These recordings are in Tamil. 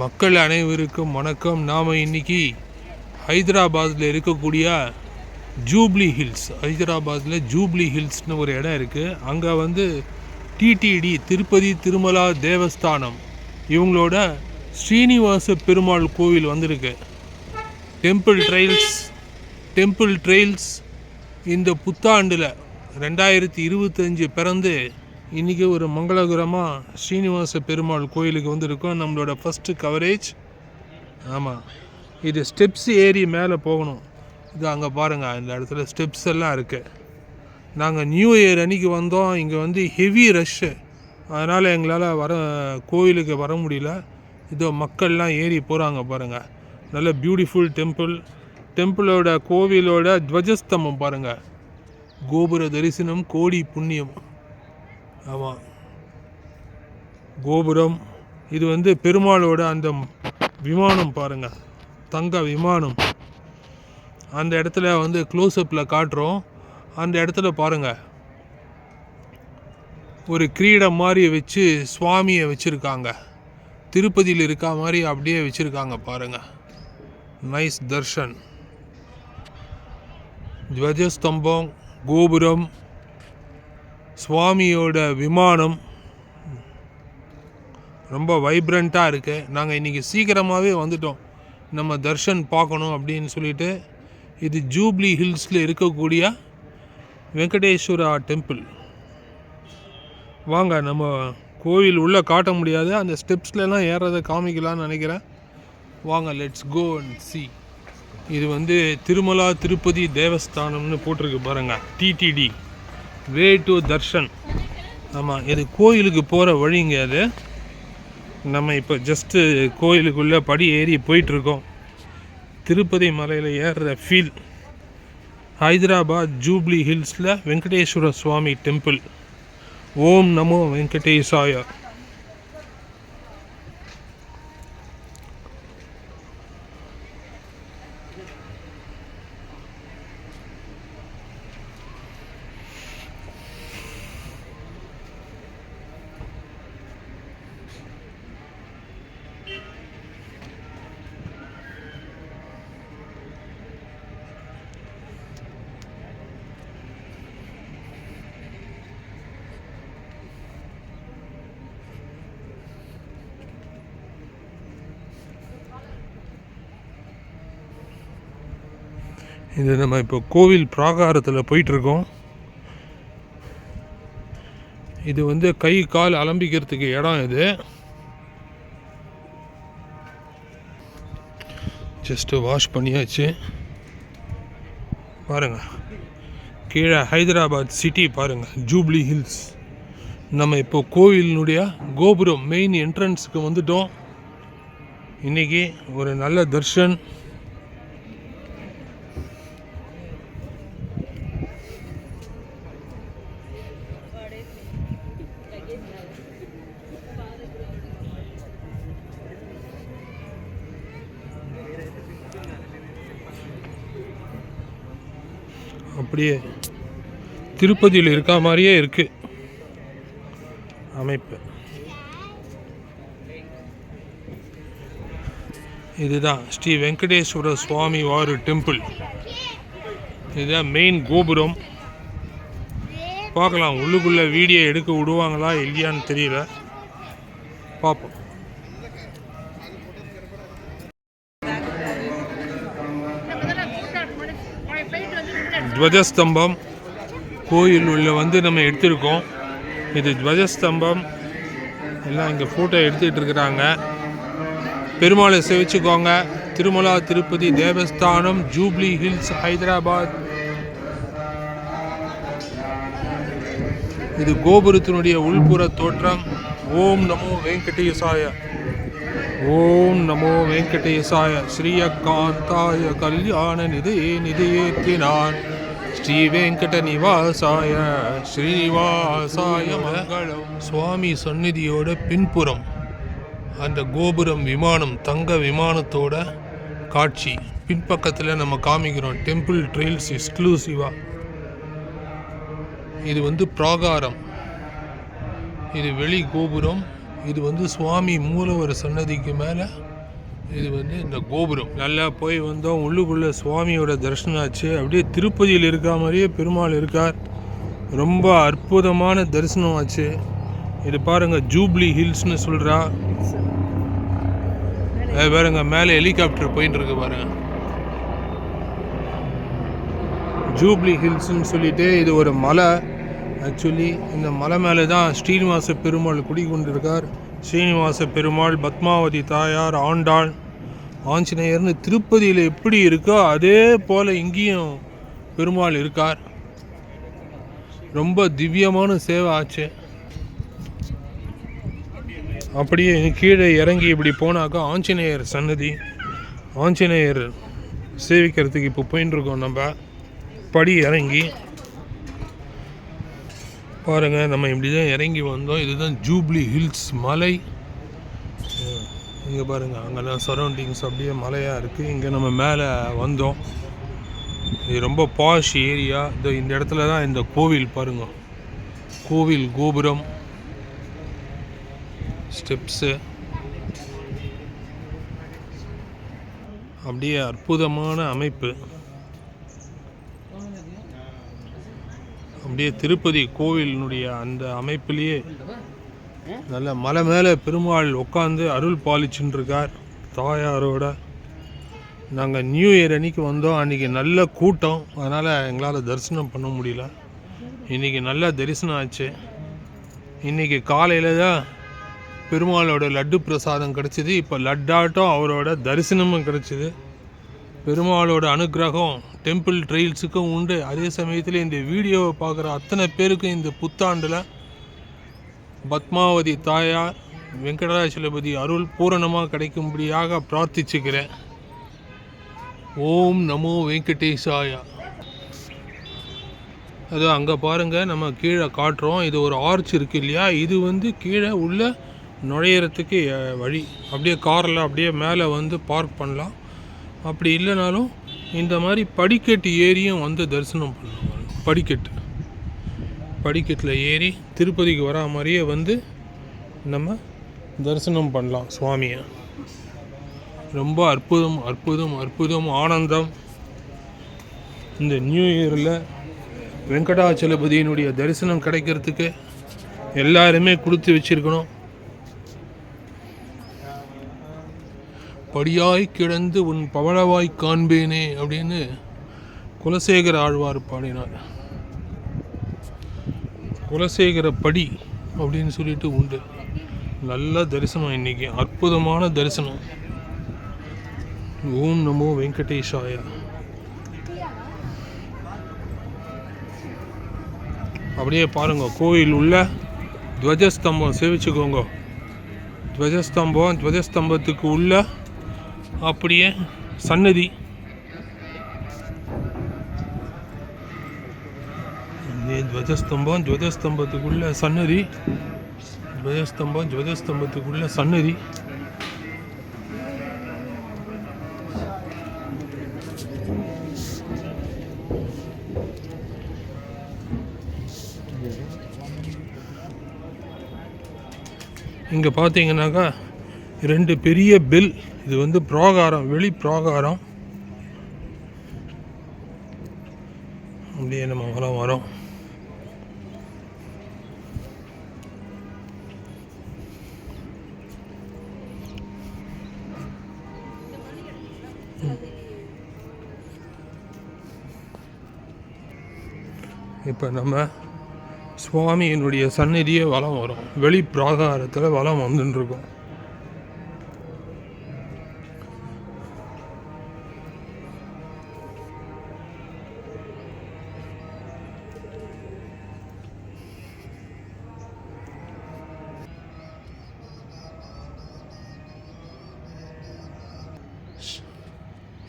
மக்கள் அனைவருக்கும் வணக்கம். நாம் இன்னைக்கு ஹைதராபாத்தில் இருக்கக்கூடிய ஜூப்ளி ஹில்ஸ். ஹைதராபாத்தில் ஜூப்ளி ஹில்ஸ்னு ஒரு இடம் இருக்குது அங்கே வந்து டிடிடி திருப்பதி திருமலா தேவஸ்தானம் இவங்களோட ஸ்ரீனிவாச பெருமாள் கோவில் வந்திருக்கு. டெம்பிள் ட்ரெயில்ஸ் டெம்பிள் ட்ரெயில்ஸ் இந்த புத்தாண்டில் ரெண்டாயிரத்தி இருபத்தஞ்சு பிறந்து இன்றைக்கி ஒரு மங்களகரமாக ஸ்ரீனிவாச பெருமாள் கோயிலுக்கு வந்திருக்கோம். நம்மளோட ஃபஸ்ட்டு கவரேஜ் ஆமாம் இது ஸ்டெப்ஸ் ஏறி மேலே போகணும். இது அங்கே பாருங்கள் இந்த இடத்துல ஸ்டெப்ஸ் எல்லாம் இருக்குது நாங்கள் நியூ இயர் அன்னைக்கு வந்தோம். இங்கே வந்து ஹெவி ரஷ்ஷு அதனால் எங்களால் வர கோயிலுக்கு வர முடியல. இதோ மக்கள்லாம் ஏறி போகிறாங்க பாருங்கள் நல்ல பியூட்டிஃபுல் டெம்பிள் டெம்பிளோட கோவிலோட துவஜஸ்தம்பம் பாருங்கள் கோபுர தரிசனம் கோடி புண்ணியம். ஆமாம் கோபுரம் இது வந்து பெருமாளோட அந்த விமானம் பாருங்கள் தங்க விமானம். அந்த இடத்துல வந்து க்ளோஸ்அப்பில் காட்டுறோம். அந்த இடத்துல பாருங்கள் ஒரு கிரீடம் மாதிரி வச்சு சுவாமியை வச்சுருக்காங்க. திருப்பதியில் இருக்கா மாதிரி அப்படியே வச்சுருக்காங்க பாருங்கள் நைஸ் தர்ஷன். துவஜஸ்தம்பம் கோபுரம் சுவாமியோட விமானம் ரொம்ப வைப்ரண்ட்டாக இருக்குது நாங்கள் இன்றைக்கி சீக்கிரமாகவே வந்துட்டோம். நம்ம தர்ஷன் பார்க்கணும் அப்படின்னு சொல்லிட்டு இது ஜூப்ளி ஹில்ஸில் இருக்கக்கூடிய வெங்கடேஸ்வரா டெம்பிள். வாங்க நம்ம கோவில் உள்ளே காட்ட முடியாது. அந்த ஸ்டெப்ஸ்லலாம் ஏறதை காமிக்கலாம்னு நினைக்கிறேன். வாங்க லெட்ஸ் கோ அண்ட் சி இது வந்து திருமலா திருப்பதி தேவஸ்தானம்னு போட்டிருக்கு பாருங்கள் டிடிடி வே டு தர்ஷன் ஆமாம் இது கோயிலுக்கு போகிற வழிங்க அது. நம்ம இப்போ ஜஸ்ட்டு கோயிலுக்குள்ளே படி ஏறி போயிட்டுருக்கோம். திருப்பதி மலையில் ஏறுற ஃபீல் ஹைதராபாத் ஜூப்ளி ஹில்ஸில் வெங்கடேஸ்வர சுவாமி டெம்பிள் ஓம் நமோ வெங்கடேசாயா. இது நம்ம இப்போ கோவில் பிராகாரத்தில் போயிட்டுருக்கோம். இது வந்து கை கால் அலம்பிக்கிறதுக்கு இடம் இது. ஜஸ்ட்டு வாஷ் பண்ணியாச்சு. பாருங்கள் கீழே ஹைதராபாத் சிட்டி பாருங்கள் ஜூப்ளி ஹில்ஸ் நம்ம இப்போ கோவிலினுடைய கோபுரம் மெயின் என்ட்ரன்ஸுக்கு வந்துட்டோம். இன்னைக்கு ஒரு நல்ல தர்ஷன். அப்படியே திருப்பதியில் இருக்கா மாதிரியே இருக்குது அமைப்பு. இதுதான் ஸ்ரீ வெங்கடேஸ்வர சுவாமி வாரு டெம்பிள். இதுதான் மெயின் கோபுரம். பார்க்கலாம் உள்ளுக்குள்ளே வீடியோ எடுக்க விடுவாங்களா இல்லையான்னு தெரியல. பார்ப்போம். துவஜஸ்தம்பம் கோயில் உள்ள வந்து நம்ம எடுத்திருக்கோம். இது துவஜஸ்தம்பம் எல்லாம் இங்கே ஃபோட்டோ எடுத்துக்கிட்டு இருக்கிறாங்க. பெருமாளை சேவிச்சுக்கோங்க. Tirumala Tirupati Devasthanam Jubilee Hills Hyderabad. இது கோபுரத்தினுடைய உள்புற தோற்றம். ஓம் நமோ வெங்கடேசாய. ஓம் நமோ வெங்கடேசாய. ஸ்ரீயகாந்தாய கல்யாண நிதையே நிதையேற்றினான். ஸ்ரீ ஸ்ரீவாசாய நிவாசாய மங்களம். சுவாமி சந்நிதியோட பின்புறம் அந்த கோபுரம் விமானம் தங்க விமானத்தோட காட்சி. பின்பக்கத்தில் நம்ம காமிக்கிறோம் டெம்பிள் ட்ரெயில்ஸ் எக்ஸ்க்ளூசிவாக இது வந்து பிராகாரம். இது வெளி கோபுரம். இது வந்து சுவாமி மூலவர் சன்னதிக்கு மேலே இது வந்து இந்த கோபுரம். நல்லா போய் வந்தோம். உள்ளுக்குள்ளே சுவாமியோட தரிசனம் ஆச்சு அப்படியே திருப்பதியில் இருக்கா மாதிரியே பெருமாள் இருக்கார். ரொம்ப அற்புதமான தரிசனம் ஆச்சு இது பாருங்க ஜூப்ளி ஹில்ஸ்னு சொல்கிறா அது பாருங்க மேலே ஹெலிகாப்டர் போயின்னு இருக்கு பாருங்க. ஜூப்ளி ஹில்ஸ்னு சொல்லிட்டு இது ஒரு மலை. ஆக்சுவலி இந்த மலை மேலே தான் ஸ்ரீனிவாச பெருமாள் குடிகொண்டிருக்கார். ஸ்ரீனிவாச பெருமாள் பத்மாவதி தாயார் ஆண்டாள் ஆஞ்சநேயர்னு திருப்பதியில் எப்படி இருக்கோ அதே போல் இங்கேயும் பெருமாள் இருக்கார். ரொம்ப திவ்யமான சேவை ஆச்சு. அப்படியே கீழே இறங்கி இப்படி போனாக்கா ஆஞ்சநேயர் சன்னதி. ஆஞ்சநேயர் சேவிக்கிறதுக்கு இப்போ போயின்னு இருக்கோம் நம்ம. படி இறங்கி. பாருங்கள் நம்ம இப்படி தான் இறங்கி வந்தோம். இதுதான் ஜூப்ளி ஹில்ஸ் மலை. இங்கே பாருங்கள் அங்கெல்லாம் சரௌண்டிங்ஸ் அப்படியே மலையாக இருக்குது இங்கே நம்ம மேலே வந்தோம். இது ரொம்ப பாஷ் ஏரியா இந்த இந்த இடத்துல தான் இந்த கோவில் பாருங்க. கோவில் கோபுரம். ஸ்டெப்ஸு அப்படியே அற்புதமான அமைப்பு. அப்படியே திருப்பதி கோவிலினுடைய அந்த அமைப்பிலேயே நல்ல மலை மேலே பெருமாள் உட்காந்து அருள் பாலிச்சுன்னு இருக்கார் தாயாரோட நாங்கள் நியூ இயர் அன்னைக்கு வந்தோம். அன்றைக்கி நல்ல கூட்டம். அதனால் எங்களால் தரிசனம் பண்ண முடியல. இன்றைக்கி நல்ல தரிசனம் ஆச்சு. இன்றைக்கி காலையில் தான் பெருமாளோட லட்டு பிரசாதம் கிடச்சிது. இப்போ லட்டாட்டம் அவரோட தரிசனமும் கிடச்சிது. பெருமாளோட அனுக்கிரகம் டெம்பிள் ட்ரெயில்ஸுக்கும் உண்டு. அதே சமயத்தில் இந்த வீடியோவை பார்க்குற அத்தனை பேருக்கும் இந்த புத்தாண்டில் பத்மாவதி தாயார் வெங்கடாச்சலபதி அருள் பூரணமாக கிடைக்கும்படியாக பிரார்த்திச்சுக்கிறேன். ஓம் நமோ வெங்கடேசாயா. அது அங்கே பாருங்கள் நம்ம கீழே காட்டுறோம். இது ஒரு ஆர்ச் இருக்கு இல்லையா? இது வந்து கீழே உள்ள நுழையிறதுக்கு வழி. அப்படியே காரில் அப்படியே மேலே வந்து பார்க் பண்ணலாம். அப்படி இல்லைனாலும் இந்த மாதிரி படிக்கட்டு ஏறியும் வந்து தரிசனம் பண்ணுவாங்க படிக்கட்டு. படிக்கட்டில் ஏறி திருப்பதிக்கு வரா மாதிரியே வந்து நம்ம தரிசனம் பண்ணலாம் சுவாமியை. ரொம்ப அற்புதம் அற்புதம் அற்புதம் ஆனந்தம். இந்த நியூ இயரில் வெங்கடாச்சலபதியினுடைய தரிசனம் கிடைக்கிறதுக்கு எல்லாருமே கொடுத்து வச்சிருக்கணும். படியாய் கிடந்து உன் பவளவாய் காண்பேனே அப்படின்னு குலசேகர ஆழ்வார் பாடினார். குலசேகர படி அப்படின்னு சொல்லிட்டு உண்டு. நல்ல தரிசனம் இன்னைக்கு அற்புதமான தரிசனம். ஓம் நமோ வெங்கடேஷாயா. அப்படியே பாருங்க கோயில் உள்ள துவஜஸ்தம்பம் சேவிச்சுக்கோங்க. துவஜஸ்தம்பம் துவஜஸ்தம்பத்துக்கு உள்ள அப்படியே சன்னதி. துவஜஸ்தம்பம் துவஜஸ்தம்பத்துக்குள்ள சன்னதி. துவஜஸ்தம்பம் துவஜஸ்தம்பத்துக்குள்ள சன்னதி. இங்கே பார்த்தீங்கன்னாக்கா ரெண்டு பெரிய பெல் இது வந்து பிராகாரம் வெளி பிராகாரம். அப்படியே நம்ம வரோம் வரோம். இப்போ நம்ம சுவாமியினுடைய சந்நிதியே வலம் வரும். வெளி பிராகாரத்தில் வலம் வந்துன்னு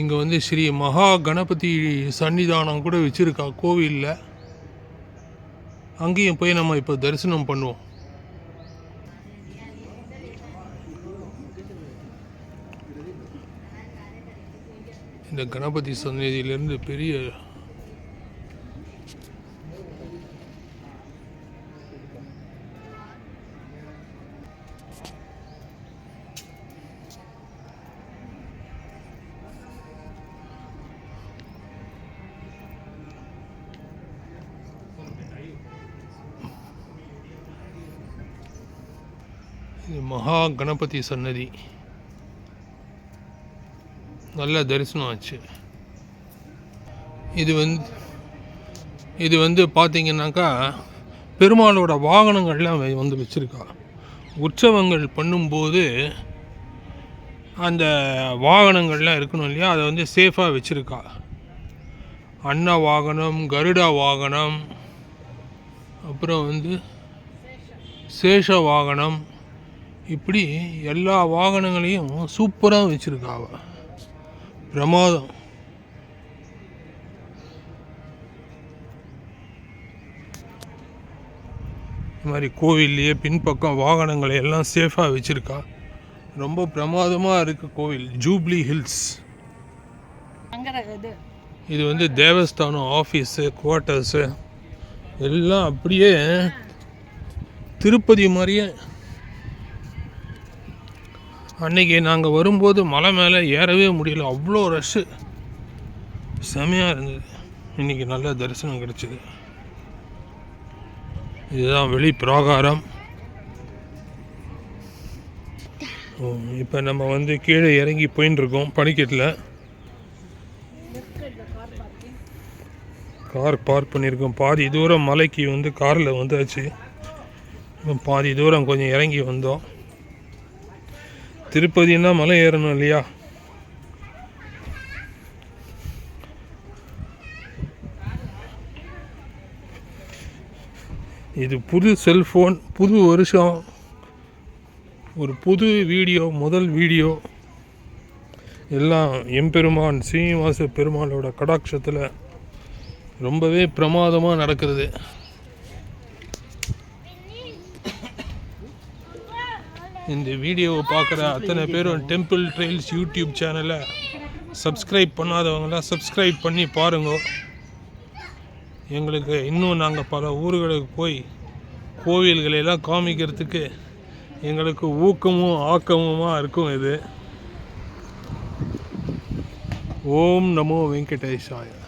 இங்கே வந்து ஸ்ரீ மகா கணபதி சன்னிதானம் கூட வச்சுருக்கா கோவிலில். அங்கேயும் போய் நம்ம இப்போ தரிசனம் பண்ணுவோம். இந்த கணபதி சந்நிதியிலேருந்து பெரிய இது மகா கணபதி சன்னதி. நல்ல தரிசனம் ஆச்சு. இது வந்து இது வந்து பார்த்தீங்கன்னாக்கா பெருமாளோட வாகனங்கள்லாம் வந்து வச்சுருக்கா. உற்சவங்கள் பண்ணும்போது அந்த வாகனங்கள்லாம் இருக்கணும் இல்லையா? அதை வந்து சேஃபாக வச்சுருக்கா. அன்ன வாகனம் கருடா வாகனம் அப்புறம் வந்து சேஷ வாகனம் இப்படி எல்லா வாகனங்களையும் சூப்பராக வச்சுருக்கா அவ பிரமாதம். இந்த மாதிரி கோவில்லையே பின்பக்கம் வாகனங்களை எல்லாம் சேஃபாக வச்சுருக்கா. ரொம்ப பிரமாதமாக இருக்குது கோவில். ஜூப்ளி ஹில்ஸ் இது. இது வந்து தேவஸ்தானம் ஆஃபீஸு குவார்ட்டர்ஸு எல்லாம் அப்படியே திருப்பதி மாதிரியே அன்னைக்கு நாங்கள் வரும்போது மலை மேலே ஏறவே முடியல. அவ்வளோ ரஷ்ஷு செமையாக இருந்தது. இன்னைக்கு நல்ல தரிசனம் கிடச்சிது. இதுதான் வெளி பிராகாரம். இப்போ நம்ம வந்து கீழே இறங்கி போயின்னு இருக்கோம் படிக்கட்டில். கார் பார்க் பண்ணியிருக்கோம். பாதி தூரம் மலைக்கு வந்து காரில் வந்தாச்சு. இப்போ பாதி தூரம் கொஞ்சம் இறங்கி வந்தோம். திருப்பதின்னா மலை ஏறணும் இல்லையா? இது புது செல்ஃபோன் புது வருஷம். ஒரு புது வீடியோ முதல் வீடியோ. எல்லாம் எம்பெருமான் சீனிவாச பெருமாளோட கடாட்சத்தில் ரொம்பவே பிரமாதமாக நடக்கிறது. இந்த வீடியோவை பார்க்குற அத்தனை பேரும் டெம்பிள் ட்ரெயில்ஸ் யூடியூப் சேனலை சப்ஸ்கிரைப் பண்ணாதவங்களாம் சப்ஸ்கிரைப் பண்ணி பாருங்க. எங்களுக்கு இன்னும் நாங்கள் பல ஊர்களுக்கு போய் கோவில்களையெல்லாம் காமிக்கிறதுக்கு எங்களுக்கு ஊக்கமும் ஆக்கமுமா இருக்கும் இது. ஓம் நமோ வெங்கடேஷாயா